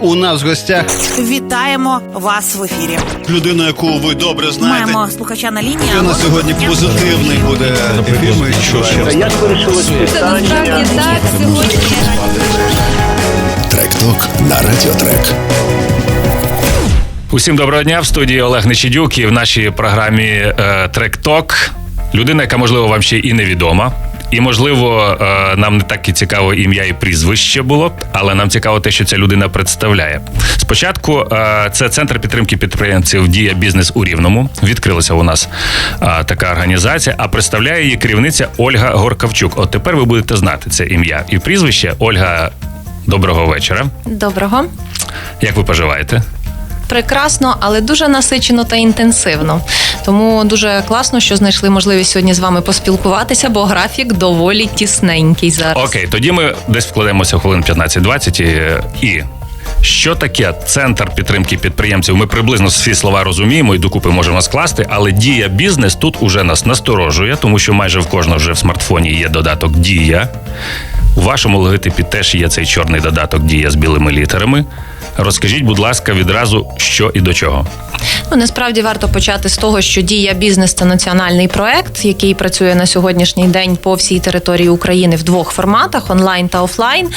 У нас в гостях Вітаємо вас в ефірі. людина, яку ви добре знаєте. Маємо слухача на лінії. У нас сьогодні позитивний буде ефір. Ми чуємо. Як питання? так сьогодні. Трек-ток на Радіотрек. Усім доброго дня в студії Олег Нечидюк і в нашій програмі е, Трек Ток. Людина, яка можливо вам ще і невідома. І можливо, е, нам не так і цікаво ім'я і прізвище було, але нам цікаво те, що ця людина представляє. Спочатку е, це центр підтримки підприємців Дія бізнес у Рівному. Відкрилася у нас е, така організація, а представляє її керівниця Ольга Горкавчук. От тепер ви будете знати це ім'я і прізвище. Ольга, доброго вечора. Доброго. Як ви поживаєте? Прекрасно, але дуже насичено та інтенсивно. Тому дуже класно, що знайшли можливість сьогодні з вами поспілкуватися, бо графік доволі тісненький зараз. Окей, тоді ми десь вкладемося хвилин 15-20 і. і що таке центр підтримки підприємців? Ми приблизно всі слова розуміємо і докупи можемо скласти, але дія бізнес тут уже нас насторожує, тому що майже в кожного вже в смартфоні є додаток Дія. У вашому логотипі теж є цей чорний додаток Дія з білими літерами. Розкажіть, будь ласка, відразу що і до чого. Ну насправді варто почати з того, що дія бізнес це національний проект, який працює на сьогоднішній день по всій території України в двох форматах онлайн та офлайн.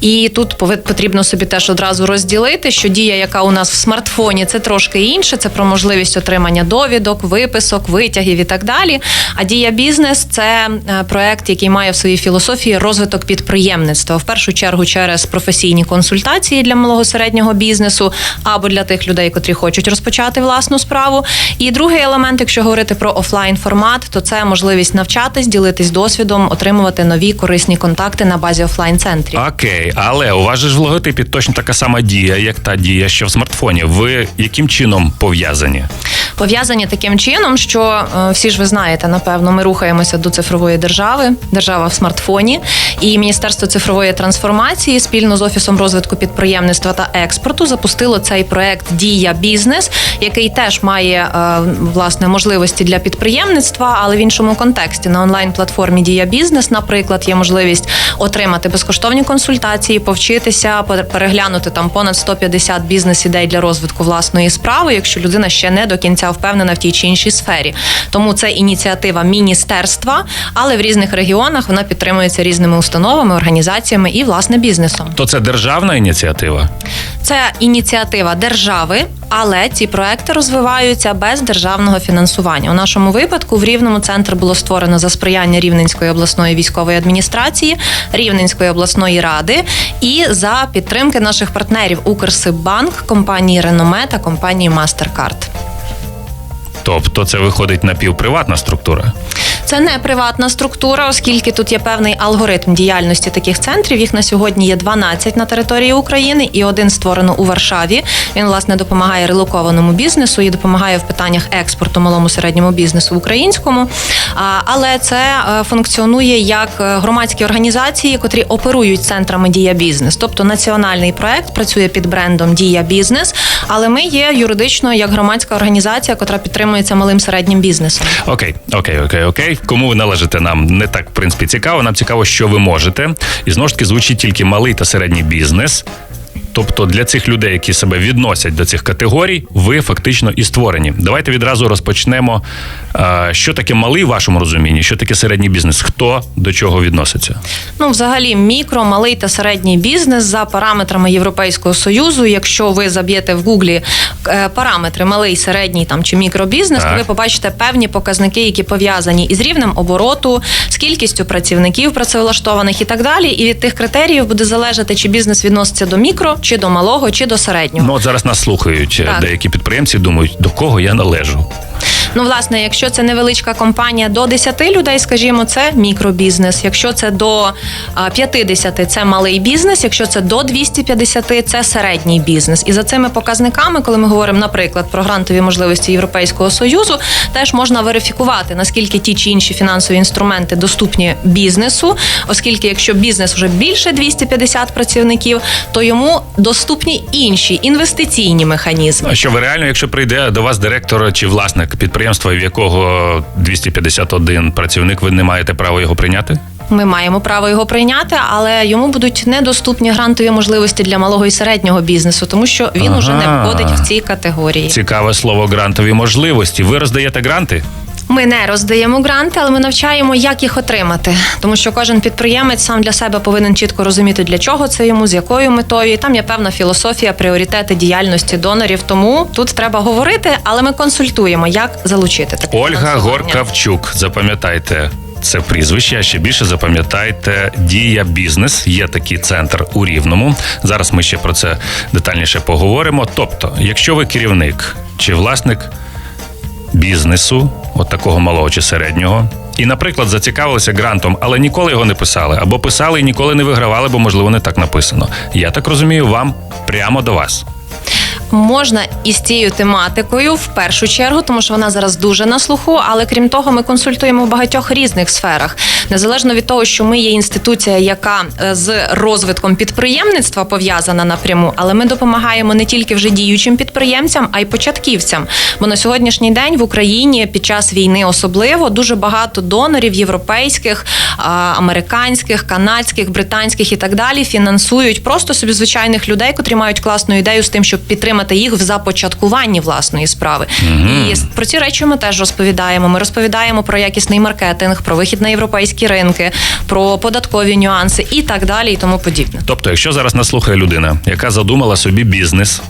І тут потрібно собі теж одразу розділити, що дія, яка у нас в смартфоні, це трошки інше. Це про можливість отримання довідок, виписок, витягів і так далі. А дія бізнес це е, проект, який має в своїй філософії розвиток підприємництва. В першу чергу через професійні консультації для малого середнього бізнесу або для тих людей, котрі хочуть розпочати власну справу. І другий елемент, якщо говорити про офлайн формат, то це можливість навчатись, ділитись досвідом, отримувати нові корисні контакти на базі офлайн центрів. Окей, але у вас же ж в логотипі точно така сама дія, як та дія, що в смартфоні. Ви яким чином пов'язані? пов'язані таким чином, що е, всі ж ви знаєте, напевно, ми рухаємося до цифрової держави, держава в смартфоні, і Міністерство цифрової трансформації спільно з офісом розвитку підприємництва та експорту запустило цей проект Дія бізнес, який теж має е, власне можливості для підприємництва, але в іншому контексті на онлайн платформі Дія бізнес, наприклад, є можливість отримати безкоштовні консультації, повчитися, пер- переглянути там понад 150 бізнес-ідей для розвитку власної справи, якщо людина ще не до кінця впевнена в тій чи іншій сфері. Тому це ініціатива міністерства, але в різних регіонах вона підтримується різними установами, організаціями і власне бізнесом. То це державна ініціатива? Це ініціатива держави, але ці проекти розвиваються без державного фінансування. У нашому випадку в Рівному центр було створено за сприяння Рівненської обласної військової адміністрації, Рівненської обласної ради і за підтримки наших партнерів Укрсиббанк, компанії Реноме та компанії Мастеркард. Тобто це виходить напівприватна структура. Це не приватна структура, оскільки тут є певний алгоритм діяльності таких центрів. Їх на сьогодні є 12 на території України і один створено у Варшаві. Він власне допомагає релокованому бізнесу і допомагає в питаннях експорту малому середньому бізнесу українському. Але це е, функціонує як е, громадські організації, котрі оперують центрами Дія бізнес. Тобто національний проект працює під брендом Дія бізнес, але ми є юридично як громадська організація, котра підтримується малим середнім бізнесом. Окей, окей, окей, окей. Кому ви належите нам не так в принципі цікаво. Нам цікаво, що ви можете. І знову ж таки звучить тільки малий та середній бізнес. Тобто для цих людей, які себе відносять до цих категорій, ви фактично і створені. Давайте відразу розпочнемо. е, Що таке малий в вашому розумінні? Що таке середній бізнес? Хто до чого відноситься? Ну, взагалі, мікро, малий та середній бізнес за параметрами Європейського союзу. Якщо ви заб'єте в Гуглі е, параметри малий, середній там чи мікробізнес, Так. то ви побачите певні показники, які пов'язані із рівнем обороту, з кількістю працівників працевлаштованих і так далі. І від тих критеріїв буде залежати, чи бізнес відноситься до мікро, чи до малого, чи до середнього. Ну от зараз нас слухають е, Так. деякі підприємці, думають, до кого я належу. Ну, власне, якщо це невеличка компанія до 10 людей, скажімо, це мікробізнес. Якщо це до а, 50, це малий бізнес. Якщо це до 250, це середній бізнес. І за цими показниками, коли ми говоримо, наприклад, про грантові можливості Європейського союзу, теж можна верифікувати наскільки ті чи інші фінансові інструменти доступні бізнесу, оскільки якщо бізнес вже більше 250 працівників, то йому доступні інші інвестиційні механізми. А що ви реально, якщо прийде до вас директор чи власник підприємства, в якого 251 працівник, ви не маєте права його прийняти? Ми маємо право його прийняти, але йому будуть недоступні грантові можливості для малого і середнього бізнесу, тому що він Ага. уже не входить в ці категорії. Цікаве слово грантові можливості. Ви роздаєте гранти? Ми не роздаємо гранти, але ми навчаємо, як їх отримати. Тому що кожен підприємець сам для себе повинен чітко розуміти, для чого це йому, з якою метою. І там є певна філософія, пріоритети діяльності донорів. Тому тут треба говорити, але ми консультуємо, як залучити таке Ольга. Горкавчук. Запам'ятайте. Це прізвище, а ще більше запам'ятайте Дія Бізнес. Є такий центр у Рівному. Зараз ми ще про це детальніше поговоримо. Тобто, якщо ви керівник чи власник бізнесу, от такого малого чи середнього, і, наприклад, зацікавилися грантом, але ніколи його не писали, або писали і ніколи не вигравали, бо можливо не так написано. Я так розумію, вам прямо до вас. Можна із цією тематикою в першу чергу, тому що вона зараз дуже на слуху. Але крім того, ми консультуємо в багатьох різних сферах, незалежно від того, що ми є інституція, яка е, з розвитком підприємництва пов'язана напряму, але ми допомагаємо не тільки вже діючим підприємцям, а й початківцям. Бо на сьогоднішній день в Україні під час війни особливо дуже багато донорів європейських, американських, канадських, британських і так далі фінансують просто собі звичайних людей, котрі мають класну ідею з тим, щоб підтримати їх в започаткуванні власної справи. І про ці речі ми теж розповідаємо. Ми розповідаємо про якісний маркетинг, про вихід на європейські ринки, про податкові нюанси і так далі, і тому подібне. Тобто, якщо зараз нас слухає людина, яка задумала собі бізнес,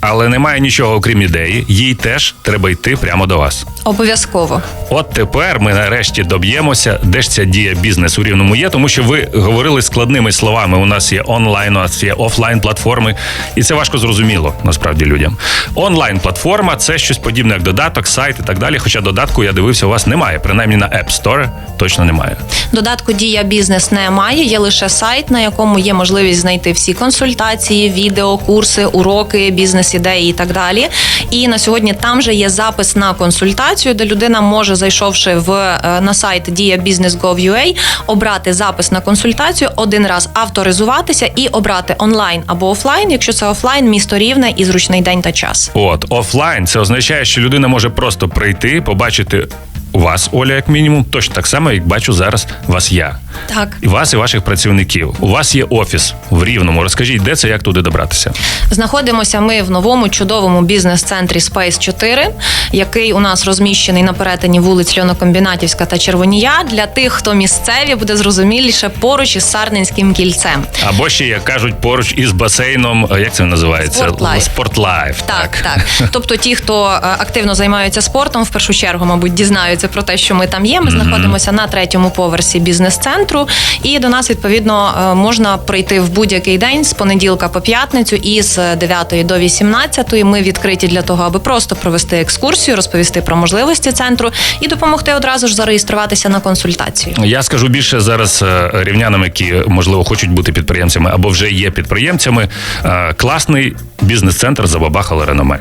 але не має нічого окрім ідеї, їй теж треба йти прямо до вас. Обов'язково. От тепер ми нарешті доб'ємося, де ж ця дія бізнес у рівному є, тому що ви говорили складними словами. У нас є онлайн, у нас є офлайн платформи, і це важко зрозуміло насправді людям. Онлайн платформа це щось подібне, як додаток, сайт і так далі. Хоча додатку я дивився, у вас немає. Принаймні на App Store точно немає. Додатку Дія бізнес немає. Є лише сайт, на якому є можливість знайти всі консультації, відео, курси, уроки, бізнес-ідеї і так далі. І на сьогодні там же є запис на консультацію, де людина може, зайшовши в е, на сайт diabusiness.gov.ua, обрати запис на консультацію, один раз авторизуватися і обрати онлайн або офлайн, якщо це офлайн, місто рівне і зручний день та час. От офлайн це означає, що людина може просто прийти, побачити вас, Оля, як мінімум, точно так само, як бачу зараз вас я. Так. І вас, і ваших працівників. У вас є офіс в Рівному. Розкажіть, де це, як туди добратися? Знаходимося ми в новому чудовому бізнес-центрі Space 4, який у нас розміщений на перетині вулиць Льонокомбінатівська та Червонія. Для тих, хто місцеві, буде зрозуміліше поруч із Сарненським кільцем. Або ще, як кажуть, поруч із басейном, е, як це називається? Спортлайф. Спортлайф. Так, так. Тобто, ті, хто е, активно займаються спортом, в першу чергу, мабуть, дізнаються про те, що ми там є. Ми знаходимося на третьому поверсі бізнес-центру, і до нас відповідно е, можна прийти в будь-який день з понеділка по п'ятницю, і з 9 до 18 ми відкриті для того, аби просто провести екскурсію, розповісти про можливості центру і допомогти одразу ж зареєструватися на консультацію. Я скажу більше зараз е, рівнянам, які можливо хочуть бути підприємцями або вже є підприємцями. Е, Класний бізнес-центр забабахали реноме.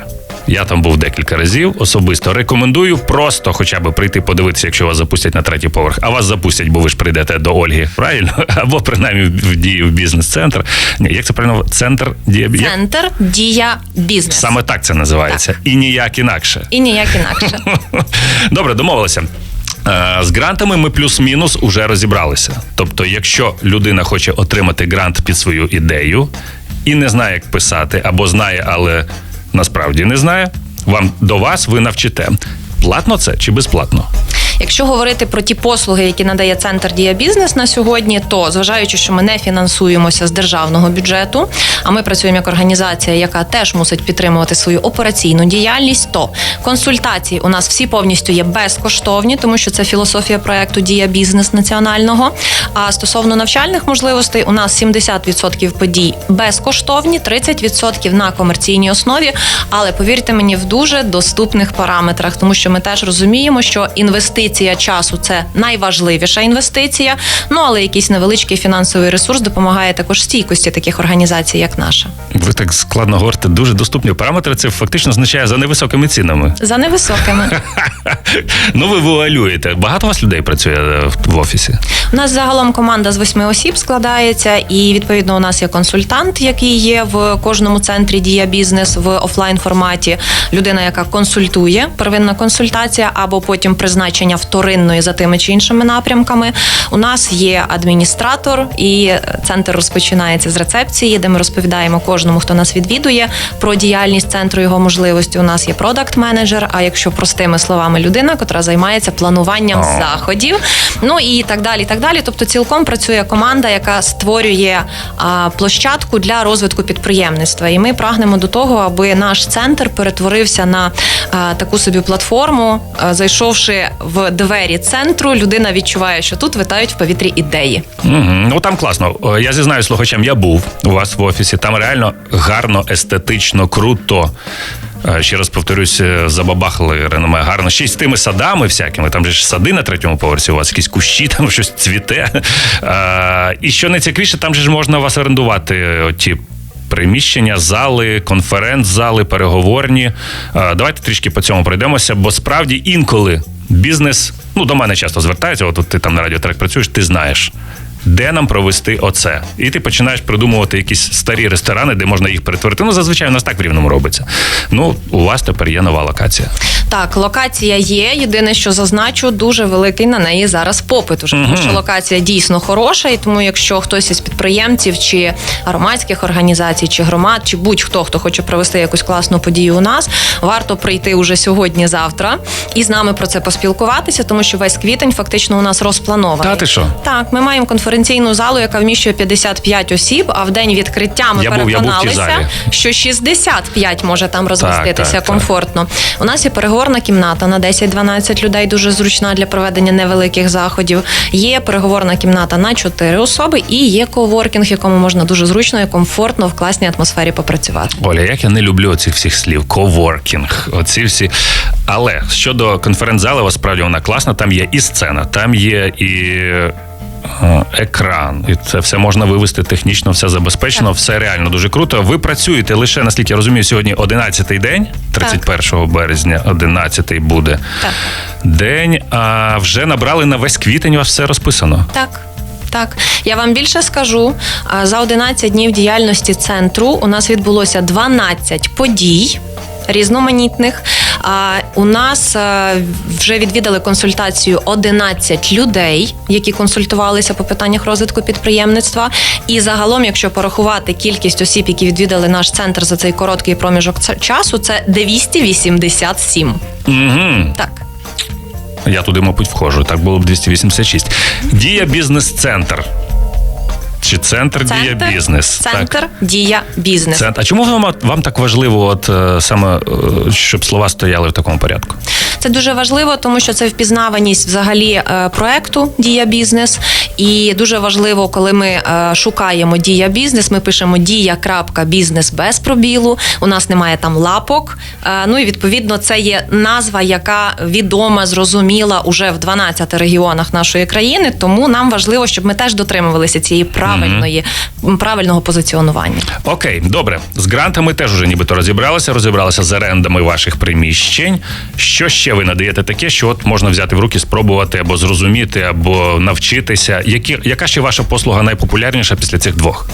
Я там був декілька разів. Особисто рекомендую просто хоча б прийти подивитися, якщо вас запустять на третій поверх. А вас запустять, бо ви ж прийдете до Ольги, правильно? Або принаймні в дію в бізнес-центр. Ні, як це правильно? Центр дія? Центр дія бізнес. Саме так це називається, і ніяк інакше. І ніяк інакше. Добре, домовилися. Е, З грантами ми плюс-мінус уже розібралися. Тобто, якщо людина хоче отримати грант під свою ідею і не знає, як писати, або знає, але насправді не знає, вам до вас ви навчите. Платно це чи безплатно? Якщо говорити про ті послуги, які надає центр Дія Бізнес на сьогодні, то зважаючи, що ми не фінансуємося з державного бюджету, а ми працюємо як організація, яка теж мусить підтримувати свою операційну діяльність, то консультації у нас всі повністю є безкоштовні, тому що це філософія проекту Дія Бізнес національного. А стосовно навчальних можливостей, у нас 70% подій безкоштовні, 30% на комерційній основі. Але повірте мені, в дуже доступних параметрах, тому що ми теж розуміємо, що інвестиція часу це найважливіша інвестиція. Ну але якийсь невеличкий фінансовий ресурс допомагає також стійкості таких організацій, як наша. Ви так складно говорите, дуже доступні параметри. Це фактично означає за невисокими цінами. За невисокими. Ну, ви вуалюєте. Багато у вас людей працює е, в- в офісі. У нас загалом команда з восьми осіб складається, і відповідно у нас є консультант, який є в кожному центрі дія бізнес в офлайн форматі. Людина, яка консультує, первинна консультація, або потім призначення вторинної за тими чи іншими напрямками. У нас є адміністратор, і центр розпочинається з рецепції, де ми розповідаємо кожному, хто нас відвідує, про діяльність центру його можливості. У нас є продакт менеджер. А якщо простими словами, людина, котра займається плануванням заходів, ну і так далі. і так далі. Тобто, цілком працює команда, яка створює площадку для розвитку підприємництва. І ми прагнемо до того, аби наш центр перетворився на таку собі платформу. Зайшовши в двері центру, людина відчуває, що тут витають в повітрі ідеї. Угу. Ну там класно. Я зізнаю слухачам, я був у вас в офісі. Там реально гарно, естетично, круто. Е, Ще раз повторюсь, е, забабахали реноме гарно. Ще й з тими садами всякими. Там же ж сади на третьому поверсі, у вас якісь кущі, там щось цвіте. Е, І що найцікавіше, там же ж можна вас орендувати ті. Приміщення, зали, конференц-зали, переговорні. Давайте трішки по цьому пройдемося, бо справді інколи бізнес, ну до мене часто звертається, от, от ти там на радіотрек працюєш, ти знаєш. Де нам провести оце? І ти починаєш придумувати якісь старі ресторани, де можна їх перетворити. Ну, зазвичай у нас так в рівному робиться. Ну, у вас тепер є нова локація. Так, локація є. Єдине, що зазначу, дуже великий на неї зараз попит. Уже тому що локація дійсно хороша, і тому, якщо хтось із підприємців чи громадських організацій, чи громад, чи будь-хто, хто хоче провести якусь класну подію у нас, варто прийти уже сьогодні-завтра і з нами про це поспілкуватися, тому що весь квітень фактично у нас розпланований. Та ти що? Так, ми маємо конференційну залу, яка вміщує 55 осіб. А в день відкриття ми Я був- я був переконалися, що 65 може там розміститися так, так. комфортно. У нас є переговорна кімната на 10-12 людей, дуже зручна для проведення невеликих заходів. Є переговорна кімната на 4 особи, і є коворкінг, якому можна дуже зручно і комфортно в класній атмосфері попрацювати. Оля, як я не люблю цих всіх слів, коворкінг, оці всі. Але щодо конференц-зали, справді вона класна. Там є і сцена, там є і. Е, Екран, і це все можна вивести технічно, все забезпечено, все реально дуже круто. Ви працюєте лише наскільки я розумію, сьогодні 11-й день, 31 березня, 11-й буде Так. день. А вже набрали на весь квітень. У вас все розписано. Так. Так, я вам більше скажу. За 11 днів діяльності центру у нас відбулося 12 подій. Різноманітних у нас вже відвідали консультацію 11 людей, які консультувалися по питаннях розвитку підприємництва. І загалом, якщо порахувати кількість осіб, які відвідали наш центр за цей короткий проміжок часу, це 287. Угу. Так. Я туди, мабуть, входжу. Так було б 286. Дія бізнес-центр. Чи центр, дія бізнес? Центр дія бізнес. Центр. А чому вам, вам так важливо, от е, саме е, щоб слова стояли в такому порядку? Це дуже важливо, тому що це впізнаваність взагалі е, проекту Дія бізнес. І дуже важливо, коли ми е, шукаємо дія бізнес, ми пишемо дія.бізнес без пробілу. У нас немає там лапок. Е, Ну і відповідно це є назва, яка відома, зрозуміла уже в 12 регіонах нашої країни. Тому нам важливо, щоб ми теж дотримувалися цієї правильної правильного позиціонування. Окей, добре. З грантами теж уже нібито розібралися, розібралися з орендами ваших приміщень. Що ще ви надаєте таке, що от можна взяти в руки, спробувати або зрозуміти, або навчитися? Які, яка ще ваша послуга найпопулярніша після цих двох?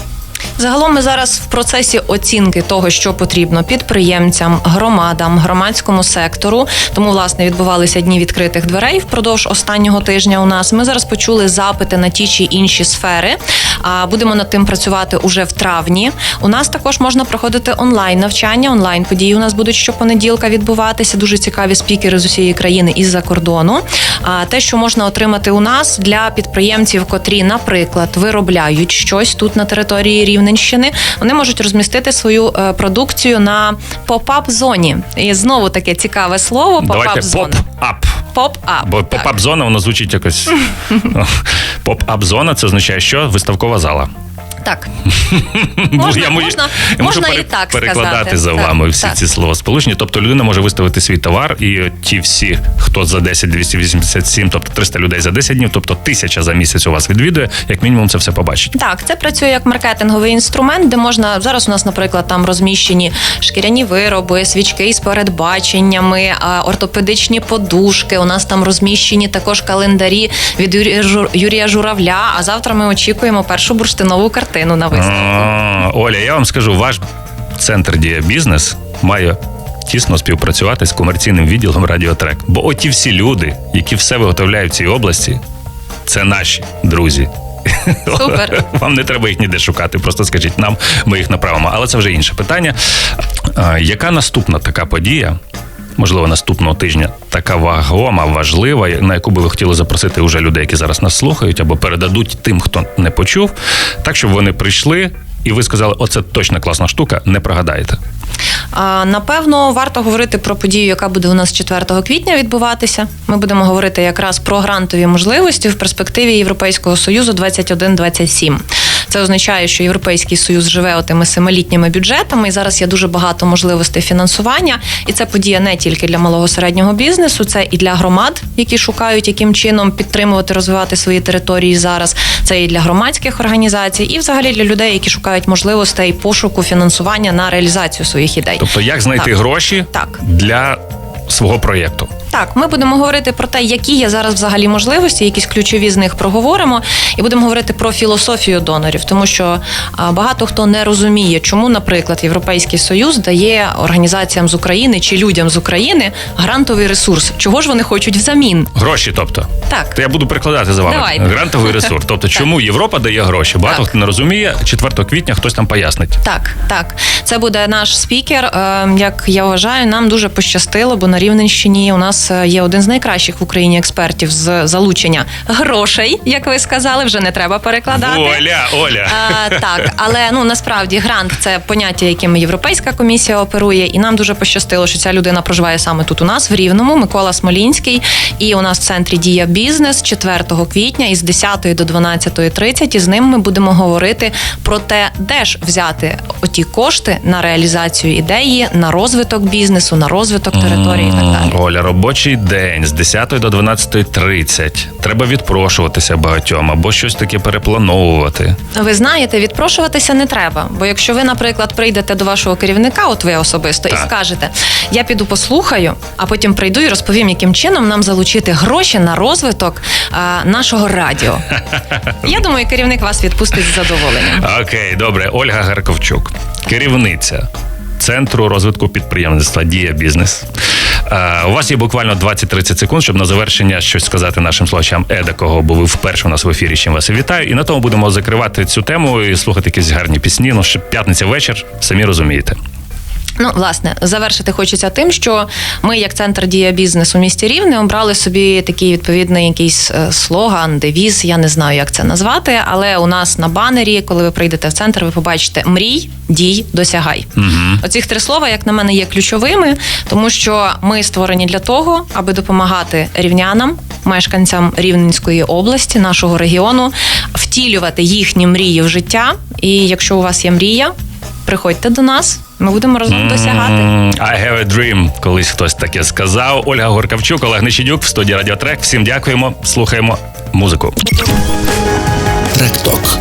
Загалом ми зараз в процесі оцінки того, що потрібно підприємцям, громадам, громадському сектору. Тому власне відбувалися дні відкритих дверей впродовж останнього тижня. У нас ми зараз почули запити на ті чи інші сфери. А будемо над тим працювати уже в травні. У нас також можна проходити онлайн навчання. Онлайн події у нас будуть щопонеділка відбуватися. Дуже цікаві спікери з усієї країни і з-за кордону. А те, що можна отримати у нас для підприємців, котрі, наприклад, виробляють щось тут на території Рівненщини, вони можуть розмістити свою е, продукцію на поп-ап зоні. І знову таке цікаве слово. Поп-ап зона. поп-ап. Поп-ап. Бо поп-ап зона воно звучить якось. Поп-ап зона це означає, що виставкова зала. Так. Можна, Можна- я можу, можна- я можу можна і так перекладати сказати. за Так, вами всі так. ці словосполучення. Тобто людина може виставити свій товар, і ті всі, хто за 10 287, тобто 300 людей за 10 днів, тобто тисяча за місяць у вас відвідує, як мінімум це все побачить. Так, це працює як маркетинговий інструмент, де можна зараз. У нас, наприклад, там розміщені шкіряні вироби, свічки із передбаченнями, ортопедичні подушки. У нас там розміщені також календарі від Юрія Журавля. А завтра ми очікуємо першу бурштинову картину на виставку. А, Оля, я вам скажу, ваш центр Дія Бізнес має. Тісно співпрацювати з комерційним відділом Радіотрек. Бо оті всі люди, які все виготовляють в цій області, це наші друзі. Супер. Вам не треба їх ніде шукати. Просто скажіть нам, ми їх направимо. Але це вже інше питання. Яка наступна така подія? Можливо, наступного тижня така вагома, важлива, на яку би ви хотіли запросити уже людей, які зараз нас слухають, або передадуть тим, хто не почув, так щоб вони прийшли, і ви сказали, оце точно класна штука, не прогадаєте. Напевно, варто говорити про подію, яка буде у нас 4 квітня відбуватися. Ми будемо говорити якраз про грантові можливості в перспективі Європейського союзу 21-27. Це означає, що Європейський союз живе отими семилітніми бюджетами, і зараз є дуже багато можливостей фінансування. І це подія не тільки для малого середнього бізнесу, це і для громад, які шукають яким чином підтримувати, розвивати свої території зараз. Це і для громадських організацій, і взагалі для людей, які шукають можливостей пошуку фінансування на реалізацію своїх ідей. Тобто, як знайти Так. гроші Так. для свого проєкту? Так, ми будемо говорити про те, які є зараз взагалі можливості, якісь ключові з них проговоримо, і будемо говорити про філософію донорів, тому що багато хто не розуміє, чому, наприклад, Європейський Союз дає організаціям з України чи людям з України грантовий ресурс. Чого ж вони хочуть взамін? Гроші, тобто. Так. То я буду прикладати за вами Давайте. грантовий ресурс. Тобто, чому Європа дає гроші? Багато Так. хто не розуміє. 4 квітня хтось там пояснить. Так, так, це буде наш спікер. Е, Як я вважаю, нам дуже пощастило, бо на Рівненщині у нас е, є один з найкращих в Україні експертів з залучення грошей, як ви сказали, вже не треба перекладати. Оля, Оля. А, так, але ну насправді грант це поняття, яким Європейська комісія оперує, і нам дуже пощастило, що ця людина проживає саме тут у нас, в Рівному, Микола Смолінський. І у нас в центрі дія бізнес 4 квітня із 10 до 12.30. І з ним ми будемо говорити про те, де ж взяти оті кошти на реалізацію ідеї, на розвиток бізнесу, на розвиток території і так далі. Оля, робочий день з 10 до 12.30. Треба відпрошуватися багатьом або щось таке переплановувати. Ви знаєте, відпрошуватися не треба. Бо якщо ви, наприклад, прийдете до вашого керівника, от ви особисто, Так. і скажете: я піду послухаю, а потім прийду і розповім, яким чином нам залучити гроші на розвиток а, нашого радіо. Я думаю, керівник вас відпустить з задоволенням. Окей, добре. Ольга Гарковчук, керівниця Центру розвитку підприємництва Дія Бізнес. Е, У вас є буквально 20-30 секунд, щоб на завершення щось сказати нашим слухачам едакого, бо ви вперше у нас в ефірі. Чим вас вітаю. І на тому будемо закривати цю тему і слухати якісь гарні пісні. Ну, ще п'ятниця вечір, самі розумієте. Ну, власне, завершити хочеться тим, що ми, як центр дія бізнес у місті Рівне, обрали собі такий відповідний якийсь е, слоган, девіз. Я не знаю, як це назвати, але у нас на банері, коли ви прийдете в центр, ви побачите мрій, дій, досягай. Угу. Оцих три слова, як на мене, є ключовими, тому що ми створені для того, аби допомагати рівнянам, мешканцям Рівненської області, нашого регіону, втілювати їхні мрії в життя. І якщо у вас є мрія, приходьте до нас. Ми будемо разом досягати. I have a dream. Колись хтось таке сказав. Ольга Горкавчук, Олег Нечідюк в студії Радіотрек. Всім дякуємо. Слухаємо музику. Трек-ток.